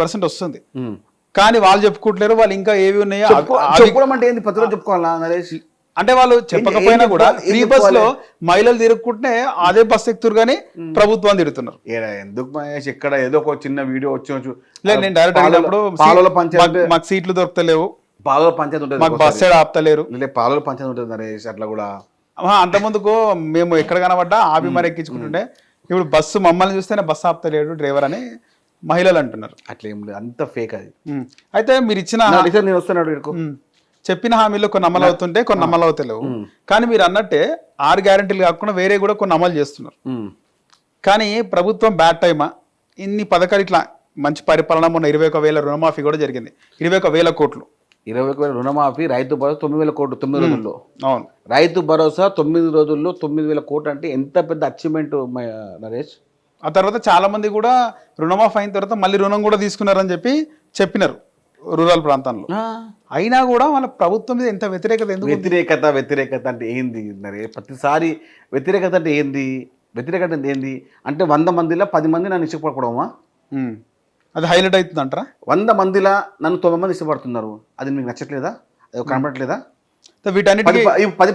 Percent వస్తుంది. కానీ వాళ్ళు చెప్పుకుంటలేరు వాళ్ళు ఇంకా ఏవి ఉన్నాయో చెప్పుకోవడం అంటే ఏంది? చెప్పుకోవాలా నరేష్? అంటే వాళ్ళు చెప్పకపోయినా కూడా ఫ్రీ బస్లో? మహిళలు తిరుగుకుంటే అదే బస్ ఎక్కుతారు కానీ ప్రభుత్వాన్ని తిరుగుతున్నారు. ఏడా ఎందుకు మహేష్? ఇక్కడ ఏదో ఒక చిన్న వీడియో వచ్చి లేదు నేను డైరెక్ట్ అడిగినప్పుడు పాలలో పంచాయతీ మాకు- సీట్లు దొరకలేవు పాలలో పంచాయతీ ఉంటుంది మాకు బస్ సైడ్ ఆపుతలేరు. పాలలో పంచాయతీ ఉంటుంది నరేష్ అట్లా కూడా. అంత ముందుకు మేము ఎక్కడ కనబడ్డా ఆపి మరి ఎక్కించుకుంటుంటే ఇప్పుడు బస్సు మమ్మల్ని చూస్తేనే బస్సు ఆపుతలేడు డ్రైవర్ అని. మహిళలు అంటున్నారు. అట్లా ఏం లేదు. అంత ఫేక్ అది. అయితే మీరు ఇచ్చిన నేను వస్తున్నాడు. చెప్పిన హామీలు కొన్ని అమలు అవుతుంటే కొన్ని అమలు అవుతలేవు. కానీ మీరు అన్నట్టే ఆరు గ్యారెంటీలు కాకుండా వేరే కూడా కొన్ని అమలు చేస్తున్నారు. కానీ ప్రభుత్వం బ్యాడ్ టైమా ఇన్ని పథకాలు ఇట్లా మంచి పరిపాలన మొన్న ఇరవై ఒక వేల రుణమాఫీ కూడా జరిగింది. ఇరవై ఒక వేల కోట్లు. ఇరవై ఒక వేల రుణమాఫీ రైతు భరోసా తొమ్మిది వేల కోట్లు తొమ్మిది రోజుల్లో. అవును. రైతు భరోసా తొమ్మిది రోజుల్లో తొమ్మిది వేల కోట్లు అంటే ఎంత పెద్ద అచీవ్మెంట్ నరేష్? ఆ తర్వాత చాలా మంది కూడా రుణమాఫీ అయిన తర్వాత మళ్ళీ రుణం కూడా తీసుకున్నారని చెప్పి చెప్పినారు రూరల్ ప్రాంతాల్లో అయినా కూడా వాళ్ళ ప్రభుత్వం మీద ఎంత వ్యతిరేకత ఎందుకు? వ్యతిరేకత వ్యతిరేకత అంటే ఏంది? నరేష్ ప్రతిసారి వ్యతిరేకత అంటే ఏంది? వ్యతిరేకత అంటే ఏంది? అంటే వంద మందిలో పది మంది నన్ను ఇష్టపడకూడమా. అది హైలైట్ అవుతుంది అంటారా? వంద మందిలో నన్ను తొమ్మిది మంది ఇష్టపడుతున్నారు. అది మీకు నచ్చట్లేదా? అది కనపడట్లేదా? ఈ పది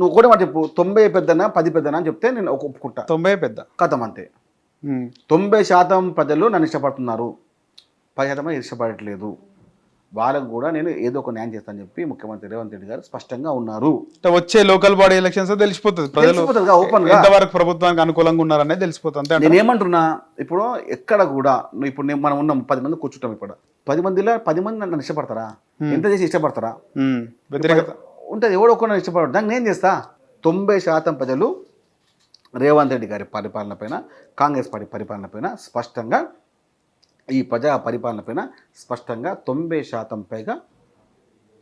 నువ్వు కూడా మాట చెప్పు. తొంభై పెద్దనా పది పెద్దనా అని చెప్తే నేను ఒప్పుకుంటా. తొంభై పెద్ద. కథం అంతే. తొంభై శాతం ప్రజలు నన్ను ఇష్టపడుతున్నారు. పది శాతం ఇష్టపడట్లేదు. వాళ్ళకు కూడా నేను ఏదో ఒక న్యాయం చేస్తానని చెప్పి ముఖ్యమంత్రి రేవంత్ రెడ్డి గారు స్పష్టంగా ఉన్నారు. వచ్చే లోకల్ బాడీ ఎలక్షన్స్ తెలిసిపోతుంది. ప్రజలు గా. ఎంతవరకు ప్రభుత్వానికి అనుకూలంగా ఉన్నారనేది తెలిసిపోతుంది? నేను ఏమంటున్నా ఇప్పుడు ఎక్కడ కూడా ఇప్పుడు మనం ఉన్నాం పది మంది కూర్చుంటాం ఇప్పుడు. పది మందిలో పది మంది నన్ను ఇష్టపడతారా? ఎంత చేసి ఇష్టపడతారా. వ్యతిరేకత. ఉంటుంది ఎవడో ఒకరు నన్ను ఇష్టపడరు దానికి నేను చేస్తా? తొంభై శాతం ప్రజలు రేవంత్ రెడ్డి గారి పరిపాలన పైన కాంగ్రెస్ పార్టీ పరిపాలన పైన స్పష్టంగా ఈ ప్రజా పరిపాలన పైన స్పష్టంగా తొంభై శాతం పైగా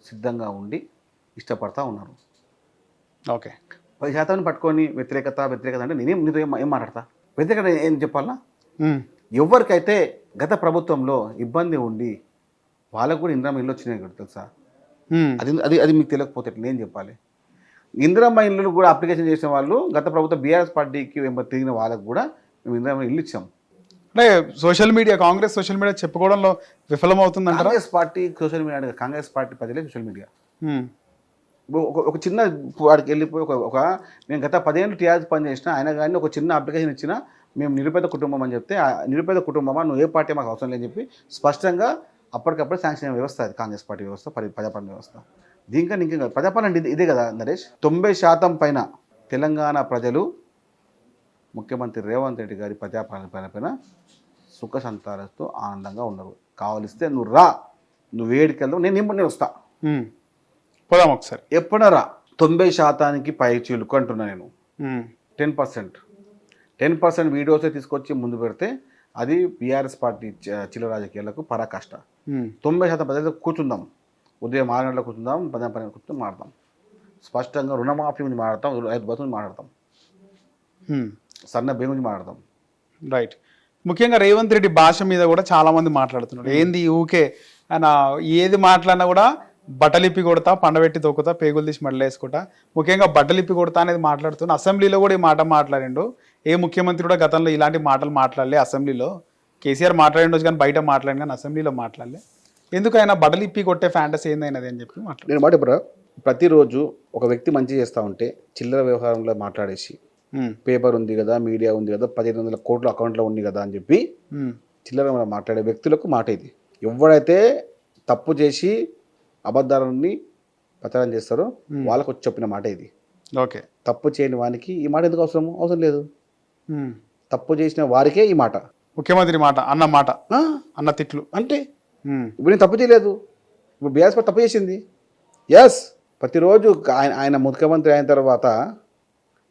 సిద్ధంగా ఉండి ఇష్టపడతా ఉన్నారు. ఓకే. పది శాతాన్ని పట్టుకొని వ్యతిరేకత వ్యతిరేకత అంటే నేనేం నీతో ఏం ఏం మాట్లాడతా? వ్యతిరేకత ఏం చెప్పాలా. ఎవరికైతే గత ప్రభుత్వంలో ఇబ్బంది ఉండి వాళ్ళకు కూడా ఇందిరమ్మ ఇల్లు వచ్చినాయి తెలుసా. అది అది అది మీకు తెలియకపోతే నేను చెప్పాలి. ఇందిరమ్మ ఇల్లు కూడా అప్లికేషన్ చేసిన వాళ్ళు గత ప్రభుత్వం బీఆర్ఎస్ పార్టీకి తిరిగిన వాళ్ళకు కూడా మేము ఇందిరమ్మ ఇల్లు ఇచ్చాం. అంటే social media Congress social media చెప్పుకోవడంలో విఫలమవుతుందంటారా? Congress party social media Congress party ప్రజలే సోషల్ మీడియా. ఒక చిన్న వాడికి వెళ్ళిపోయి ఒక ఒక మేము గత పదేళ్ళు టీఆర్ఎస్ పని చేసిన ఆయన కానీ ఒక చిన్న అప్లికేషన్ ఇచ్చిన మేము నిరుపేద కుటుంబం అని చెప్తే ఆ నిరుపేద కుటుంబమా నువ్వు ఏ పార్టీ మాకు అవసరం లేదని చెప్పి స్పష్టంగా అప్పటికప్పుడు శాంక్షన్ వ్యవస్థ అది కాంగ్రెస్ పార్టీ వ్యవస్థ పరి ప్రజాపాలన వ్యవస్థ. దీనికన్నా ఇంకేం కాదు. ప్రజాపాలన ఇది- ఇదే కదా నరేష్? తొంభై శాతం పైన తెలంగాణ ప్రజలు ముఖ్యమంత్రి రేవంత్ రెడ్డి గారి ప్రజాపాలన పైన పైన సుఖ సంతాలతో ఆనందంగా ఉన్నారు కావలిస్తే నువ్వు రా. నువ్వు వేడికి వెళ్దావు నేను నేను వస్తా. పోదాం ఒకసారి. ఎప్పుడైనా రా. తొంభై శాతానికి పై చిలుకు అంటున్నా నేను. Ten percent. టెన్ పర్సెంట్ వీడియోసే తీసుకొచ్చి ముందు పెడితే అది బీఆర్ఎస్ పార్టీ చ- చిల్ల రాజకీయాలకు పరాకాష్ట. తొంభై శాతం ప్రజలతో కూర్చుందాం. ఉదయం ఆరు గంటలకు కూర్చుందాం పదిహేను పన్నెండు కూర్చుందాం మాడతాం స్పష్టంగా రుణమాఫీ గురించి మాట్లాడతాం రైతు బస్సు మాట్లాడతాం. సన్న బియ్యం గురించి మాట్లాడతాం. రైట్. ముఖ్యంగా రేవంత్ రెడ్డి భాష మీద కూడా చాలా మంది మాట్లాడుతున్నారు. ఏంది ఊకే ఆయన ఏది మాట్లాడినా కూడా బట్టలిప్పి కొడతా పండబెట్టి తొక్కుతా పేగులు తీసి మెడలు వేసుకుంటా. ముఖ్యంగా బట్టలిప్పి కొడతా అనేది మాట్లాడుతున్నా అసెంబ్లీలో కూడా ఈ మాట మాట్లాడిండు. ఏ ముఖ్యమంత్రి కూడా గతంలో ఇలాంటి మాటలు మాట్లాడలే అసెంబ్లీలో. కేసీఆర్ మాట్లాడిండొచ్చు కానీ బయట మాట్లాడి కానీ అసెంబ్లీలో మాట్లాడలే. ఎందుకు ఆయన బట్టలిప్పి కొట్టే ఫ్యాంటసీ ఏందైనది అని చెప్పి మాట్లాడు. నేను మాట ఇప్పుడు ప్రతిరోజు ఒక వ్యక్తి మంచి చేస్తూ ఉంటే చిల్లర వ్యవహారంలో మాట్లాడేసి పేపర్ ఉంది కదా మీడియా ఉంది కదా పదిహేను వందల కోట్ల అకౌంట్లో ఉంది కదా అని చెప్పి చిల్లర మనం మాట్లాడే వ్యక్తులకు మాట ఇది. ఎవడైతే తప్పు చేసి అబద్ధాలని ప్రచారం చేస్తారో వాళ్ళకు వచ్చి చెప్పిన మాట ఇది. ఓకే. తప్పు చేయని వానికి ఈ మాట ఎందుకు అవసరం? అవసరం లేదు. తప్పు చేసిన వారికే ఈ మాట. ముఖ్యమంత్రి మాట అన్న మాట అన్న తిట్లు. అంటే ఇప్పుడు నేను తప్పు చేయలేదు. ఇప్పుడు బీఆర్ఎస్ పార్టీ తప్పు చేసింది. ఎస్ ప్రతిరోజు ఆయన ఆయన ముఖ్యమంత్రి అయిన తర్వాత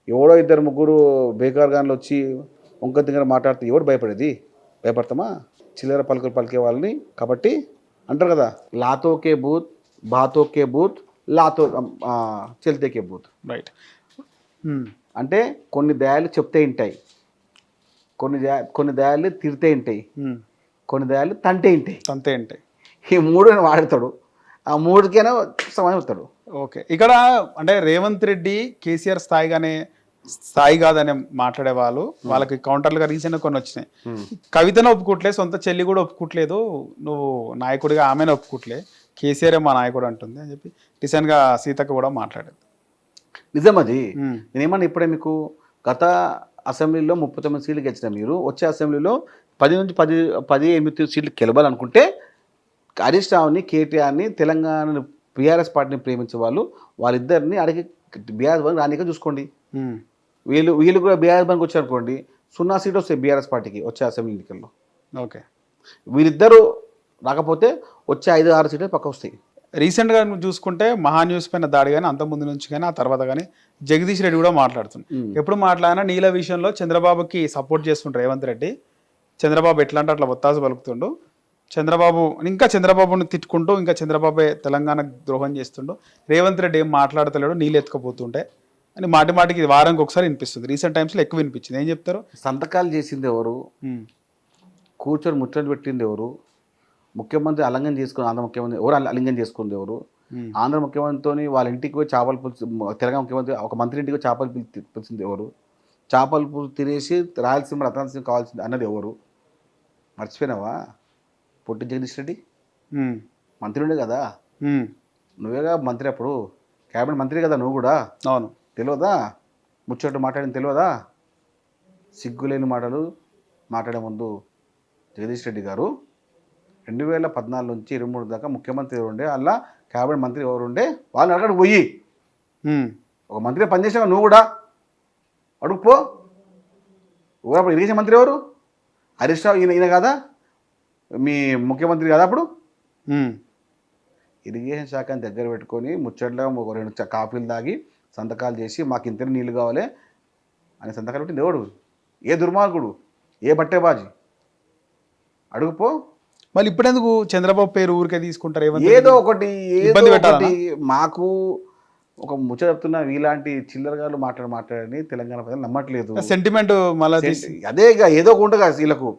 ఎవడో ఇద్దరు ముగ్గురు బేకార్ గాన్లు వచ్చి వంక దగ్గర మాట్లాడితే ఎవడు భయపడేది? భయపడతామా? చిల్లర పలుకులు పలికే వాళ్ళని కాబట్టి అంటారు కదా లాతోకే బూత్ బాతోకే బూత్ లాతో చెల్తేకే బూత్. రైట్ ఉమ్, అంటే కొన్ని దయాలు చెప్తే ఉంటాయి కొన్ని దయా కొన్ని దయాలు తిరితే ఉంటాయి ఉమ్. కొన్ని దయాలు తంటే ఉంటాయి అంతే అంటే ఈ మూడు వాడతాడు ఆ మూడుకైనా సమానం అవుతాడు. ఓకే. ఇక్కడ అంటే రేవంత్ రెడ్డి కేసీఆర్ స్థాయిగానే స్థాయి కాదని మాట్లాడే వాళ్ళు వాళ్ళకి కౌంటర్లుగా రీసెంట్ కొన్ని వచ్చినాయి. కవితను ఒప్పుకోవట్లే సొంత చెల్లి కూడా ఒప్పుకోవట్లేదు నువ్వు నాయకుడిగా ఆమెను ఒప్పుకోవట్లే కేసీఆర్ మా నాయకుడు అంటుంది అని చెప్పి రీసెంట్గా సీతక్క కూడా మాట్లాడేది. నిజం అది. నేనేమన్నా ఇప్పుడే మీకు గత అసెంబ్లీలో ముప్పై తొమ్మిది సీట్లు గెలిచిన మీరు వచ్చే అసెంబ్లీలో పది నుంచి పది పది ఎనిమిది సీట్లు గెలవాలనుకుంటే హరీష్ రావుని కేటీఆర్ని తెలంగాణ బీఆర్ఎస్ పార్టీని ప్రేమించే వాళ్ళు వాళ్ళిద్దరిని అడిగి బీఆర్ఎస్ బంక్ రానిక చూసుకోండి. వీళ్ళు వీళ్ళు కూడా బీఆర్ఎస్ బంక్ వచ్చారనుకోండి సున్నా సీట్ వస్తాయి బీఆర్ఎస్ పార్టీకి వచ్చే అసెంబ్లీ ఎన్నికల్లో. ఓకే. వీళ్ళిద్దరూ రాకపోతే వచ్చే ఐదు ఆరు సీట్లు పక్క వస్తాయి. రీసెంట్గా నువ్వు చూసుకుంటే మహా న్యూస్ పైన దాడి కానీ అంత ముందు నుంచి కానీ ఆ తర్వాత కానీ జగదీష్ రెడ్డి కూడా మాట్లాడుతుంది ఉమ్. ఎప్పుడు మాట్లాడినా నీల విషయంలో చంద్రబాబుకి సపోర్ట్ చేస్తుంటారు రేవంత్ రెడ్డి. చంద్రబాబు ఎట్లా అంటే అట్లా ఒత్తాసు పలుకుతుండు. చంద్రబాబు ఇంకా చంద్రబాబుని తిట్టుకుంటూ ఇంకా చంద్రబాబే తెలంగాణ ద్రోహం చేస్తుండు. రేవంత్ రెడ్డి ఏం మాట్లాడతలేడు నీళ్ళు ఎత్తుకపోతుంటే అని మాటి మాటికి వారానికి ఒకసారి వినిపిస్తుంది. రీసెంట్ టైమ్స్లో ఎక్కువ వినిపించింది. ఏం చెప్తారు? సంతకాలు చేసింది ఎవరు? కూర్చొని ముచ్చట పెట్టింది ఎవరు? ముఖ్యమంత్రి అలంగం చేసుకుని ఆంధ్ర ముఖ్యమంత్రి ఎవరు అల- అలింగం చేసుకుంది ఎవరు? ఆంధ్ర ముఖ్యమంత్రితో వాళ్ళ ఇంటికి పోయి చేపల పులుసు తెలంగాణ ముఖ్యమంత్రి ఒక మంత్రి ఇంటికి చేపల పిలిచింది ఎవరు? చేపల పులుసు తినేసి రాయలసీమ రతనాలసీమ కావాల్సింది అన్నది ఎవరు? మర్చిపోయినావా? పొట్టి జగదీష్ రెడ్డి? మంత్రి ఉండే కదా. నువ్వేగా మంత్రి అప్పుడు. క్యాబినెట్ మంత్రి కదా నువ్వు కూడా. అవును. తెలియదా ముచ్చట మాట్లాడింది తెలియదా సిగ్గులేని మాటలు మాట్లాడే ముందు జగదీష్ రెడ్డి గారు రెండు వేల పద్నాలుగు నుంచి ఇరవై మూడు దాకా ముఖ్యమంత్రి ఎవరు ఉండే అలా క్యాబినెట్ మంత్రి ఎవరు ఉండే వాళ్ళని అక్కడికి పోయి. ఒక మంత్రి పనిచేసావు నువ్వు కూడా. అడుగుపో ఎవరు అప్పుడు ఇరిగేషన్ మంత్రి ఎవరు? హరీష్ రావు ఈయన ఈయన కదా? మీ ముఖ్యమంత్రి కదా అప్పుడు? ఇరిగేషన్ శాఖని దగ్గర పెట్టుకొని ముచ్చట్లో ఒక రెండు కాఫీలు తాగి సంతకాలు చేసి మాకు ఇంత నీళ్ళు కావాలి అని సంతకాలు పెట్టింది ఎవడు? ఏ దుర్మార్గుడు? ఏ బట్టేబాజీ అడుగుపో మళ్ళీ ఇప్పుడెందుకు చంద్రబాబు పేరు ఊరికే తీసుకుంటారు ఏదో? ఒకటి ఏదో ఇబ్బంది? ఒకటి. మాకు ఒక ముచ్చ చెప్తున్న ఇలాంటి చిల్లరగాళ్ళు మాట్లాడి మాట్లాడని తెలంగాణ ప్రజలు నమ్మట్లేదు. సెంటిమెంట్ మళ్ళీ అదే ఏదో ఒక కదా వీళ్ళకు.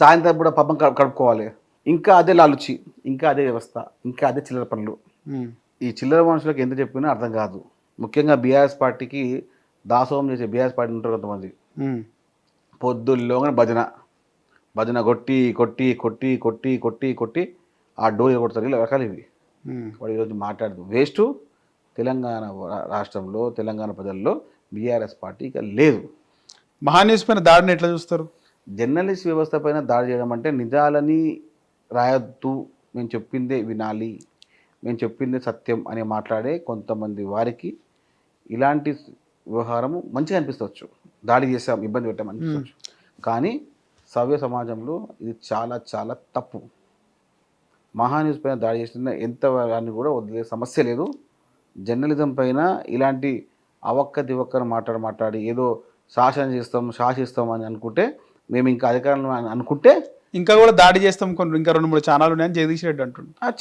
సాయంత్రం కూడా పబ్బం కడు- కడుక్కోవాలి. ఇంకా అదే లాలుచి ఇంకా అదే వ్యవస్థ ఇంకా అదే చిల్లర పనులు. ఈ చిల్లర మనుషులకు ఎంత చెప్పినా అర్థం కాదు. ముఖ్యంగా బీఆర్ఎస్ పార్టీకి దాసోహం చేసే బీఆర్ఎస్ పార్టీ ఉంటారు కొంతమంది. ఉమ్, పొద్దుల్లోగానే భజన. భజన కొట్టి కొట్టి కొట్టి కొట్టి కొట్టి కొట్టి ఆ డోర్ కొడతారు ఇలా రకాలు ఇవి. వాడు ఈరోజు మాట్లాడదు. వేస్ట్ తెలంగాణ రాష్ట్రంలో తెలంగాణ ప్రజల్లో బీఆర్ఎస్ పార్టీ ఇక లేదు. మహా న్యూస్ పైన దాడిని ఎట్లా చూస్తారు? జర్నలిస్ట్ వ్యవస్థ పైన దాడి చేయడం అంటే నిజాలని రాయొద్దు. మేము చెప్పిందే వినాలి. మేము చెప్పిందే సత్యం అని మాట్లాడే కొంతమంది వారికి ఇలాంటి వ్యవహారము మంచిగా అనిపించవచ్చు దాడి చేసాం ఇబ్బంది పెట్టాం అనిపించవచ్చు కానీ సవ్య సమాజంలో ఇది చాలా చాలా తప్పు. మహాన్యూస్ పైన దాడి చేసిన ఎంత వారిని కూడా వదిలే సమస్య లేదు. జర్నలిజం పైన ఇలాంటి అవక్క దివక్కను మాట్లాడి మాట్లాడి ఏదో శాసన చేస్తాం శాసిస్తాం అని అనుకుంటే మేము ఇంకా అధికారంలో అని అనుకుంటే ఇంకా కూడా దాడి చేస్తాం కొన్ని ఇంకా రెండు మూడు ఛానల్ ఉన్నాయని జగదీష్ రెడ్డి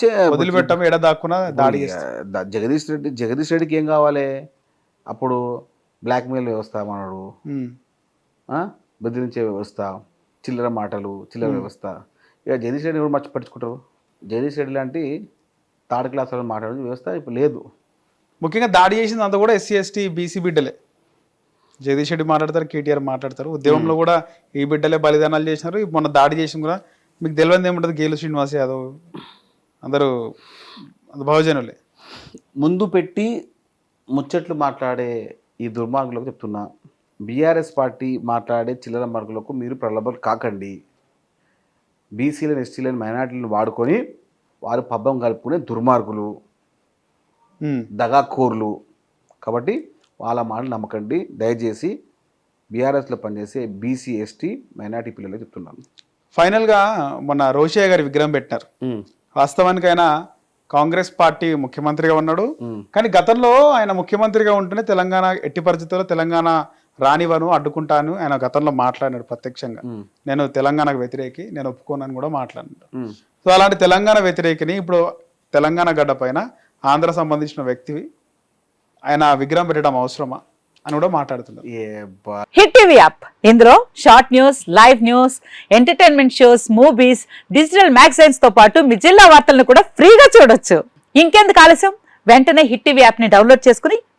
చే- వదిలిపెట్టాం ఎడ దాక్కున్నా దాడి చేస్తాం. జగదీష్ రెడ్డి జగదీష్ రెడ్డికి ఏం కావాలి? అప్పుడు బ్లాక్మెయిల్ వ్యవస్థ మనడు? బెదిరించే వ్యవస్థ. చిల్లర మాటలు చిల్లర వ్యవస్థ. ఇక జగదీష్ రెడ్డి ఎవరు మర్చి పట్టించుకుంటారు జగదీష్ రెడ్డి లాంటి థర్డ్ క్లాస్ వాళ్ళు మాట్లాడే వ్యవస్థ ఇప్పుడు లేదు. ముఖ్యంగా దాడి చేసింది అంతా కూడా ఎస్సీ ఎస్టీ బీసీ బిడ్డలే. జగదీష్ రెడ్డి మాట్లాడతారు కేటీఆర్ మాట్లాడతారు. ఉద్యమంలో కూడా ఈ బిడ్డలే బలిదానాలు చేసినారు. మొన్న దాడి చేసిన కూడా మీకు తెలియదు ఏముంటుంది? గేలు శ్రీనివాస్ యాదవ్ అందరూ బహుజనులే ముందు పెట్టి ముచ్చట్లు మాట్లాడే ఈ దుర్మార్గులకు చెప్తున్నా. బీఆర్ఎస్ పార్టీ మాట్లాడే చిల్లర మార్గులకు మీరు ప్రలోభాలు కాకండి. బీసీలను ఎస్టీలను మైనార్టీలను వాడుకొని వారు పబ్బం కలుపుకునే దుర్మార్గులు. దగాకోర్లు. కాబట్టి వాళ్ళ మాటలు నమ్మకండి. దయచేసి బీఆర్ఎస్లో పనిచేసే బీసీ ఎస్టీ మైనార్టీ పిల్లలే చెప్తున్నాను. ఫైనల్గా మొన్న రోషయ్య గారి విగ్రహం పెట్టినారు. వాస్తవానికి ఆయన కాంగ్రెస్ పార్టీ ముఖ్యమంత్రిగా ఉన్నాడు. కానీ గతంలో ఆయన ముఖ్యమంత్రిగా ఉంటేనే తెలంగాణ ఎట్టి పరిస్థితుల్లో తెలంగాణ రానివను అడ్డుకుంటాను ఆయన గతంలో మాట్లాడినాడు ప్రత్యక్షంగా. నేను తెలంగాణకు వ్యతిరేకి నేను ఒప్పుకోనని కూడా మాట్లాడినాడు. సో అలాంటి తెలంగాణ వ్యతిరేకిని ఇప్పుడు తెలంగాణ గడ్డ పైన ఆంధ్ర సంబంధించిన వ్యక్తి ఆయన విగ్రహం పెట్టడం అవసరమా అని కూడా మాట్లాడుతున్నారు. ఏ బా హిట్ టీవీ యాప్. ఇందులో short news live news entertainment shows movies digital మ్యాగజైన్స్తో పాటు మీ జిల్లా వార్తలను కూడా ఫ్రీగా చూడొచ్చు. ఇంకెందుకు ఆలస్యం? వెంటనే హిట్ టీవీ యాప్ని డౌన్లోడ్ చేసుకుని